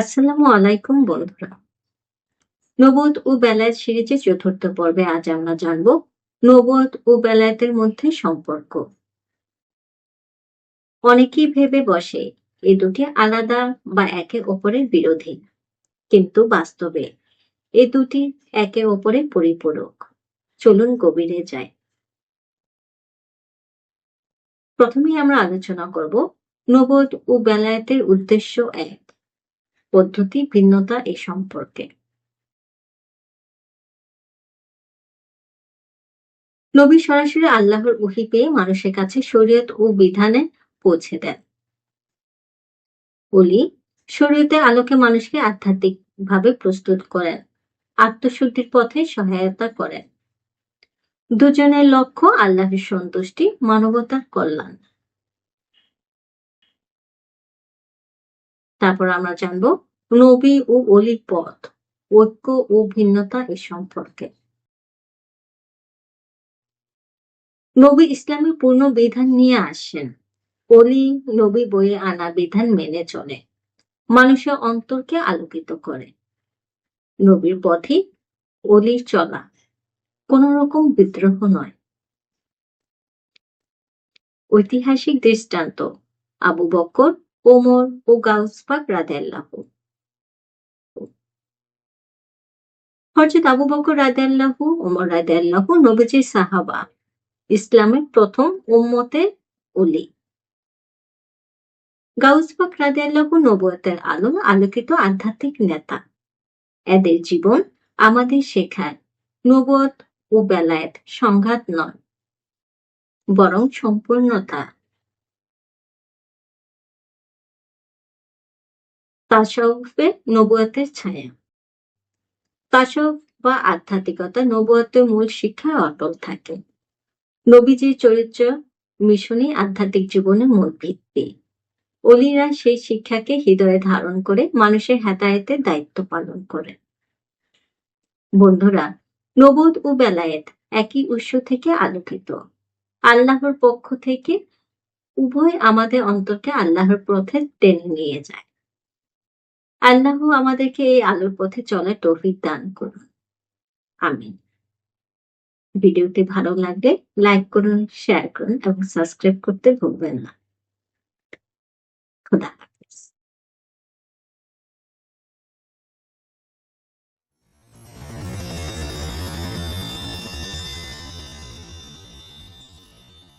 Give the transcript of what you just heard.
আসসালামু আলাইকুম, বন্ধুরা। নবদ ও বেলায়েত সিরিজের চতুর্থ পর্বে আজ আমরা জানব নবদ ও বেলায়েতের মধ্যে সম্পর্ক। অনেকেই ভেবে বসে এই দুটি আলাদা বা একে অপরের বিরোধী, কিন্তু বাস্তবে এ দুটি একে অপরের পরিপূরক। চলুন গভীরে যাই। প্রথমেই আমরা আলোচনা করব নবদ ও বেলায়েতের উদ্দেশ্য এক। পদ্ধতি ভিন্নতা এ সম্পর্কে। নবী সরাসরি আল্লাহর উহি পেয়ে মানুষের কাছে শরীয়ত ও বিধানে পৌঁছে দেন। বলি শরীয়তের আলোকে মানুষকে আধ্যাত্মিক ভাবে প্রস্তুত করেন, আত্মশুদ্ধির পথে সহায়তা করেন। দুজনের লক্ষ্য আল্লাহর সন্তুষ্টি, মানবতার কল্যাণ। তারপর আমরা জানব নবী ও অলির পথ, ঐক্য ও ভিন্নতা এ সম্পর্কে। নবী ইসলামের পূর্ণ বিধান নিয়ে আসেন। অলি নবী বইয়ে আনা বিধান মেনে চলে। মানুষের অন্তরকে আলোকিত করে। নবীর পথে অলির চলা। কোন রকম বিদ্রোহ নয়। ঐতিহাসিক দৃষ্টান্ত, আবু বকর ওমর ও গাউসপাক রাদেল্লাহ হজরত আবু বকর রাদেল্লাহ ওমর রাদেল্লাহ নবীজির সাহাবা, ইসলামের প্রথম উম্মতে অলি গাউসপাক রাদেল্লাহ নবতের আলো আলোকিত আধ্যাত্মিক নেতা। এদের জীবন আমাদের শেখায় নবত ও বেলায়েত সংঘাত নয়, বরং সম্পূর্ণতা। তাসউফে নবুয়তের ছায়া। তাসউফ বা আধ্যাত্মিকতা নবুয়তের মূল শিক্ষায় অটল থাকে। নবীজির চরিত্র মিশনই আধ্যাত্মিক জীবনের মূল ভিত্তি। অলিরা সেই শিক্ষাকে হৃদয়ে ধারণ করে মানুষের হেতায়েতের দায়িত্ব পালন করে। বন্ধুরা নবদ ও বেলায়েত একই উৎস থেকে আলোকিত। আল্লাহর পক্ষ থেকে উভয় আমাদের অন্তরকে আল্লাহর পথে টেনে নিয়ে যায়। আল্লাহ আমাদেরকে এই আলোর পথে চলার তৌফিক দান করুন। আমিন। ভিডিওটি ভালো লাগলে লাইক করুন, শেয়ার করুন এবং সাবস্ক্রাইব করতে ভুলবেন না। খোদা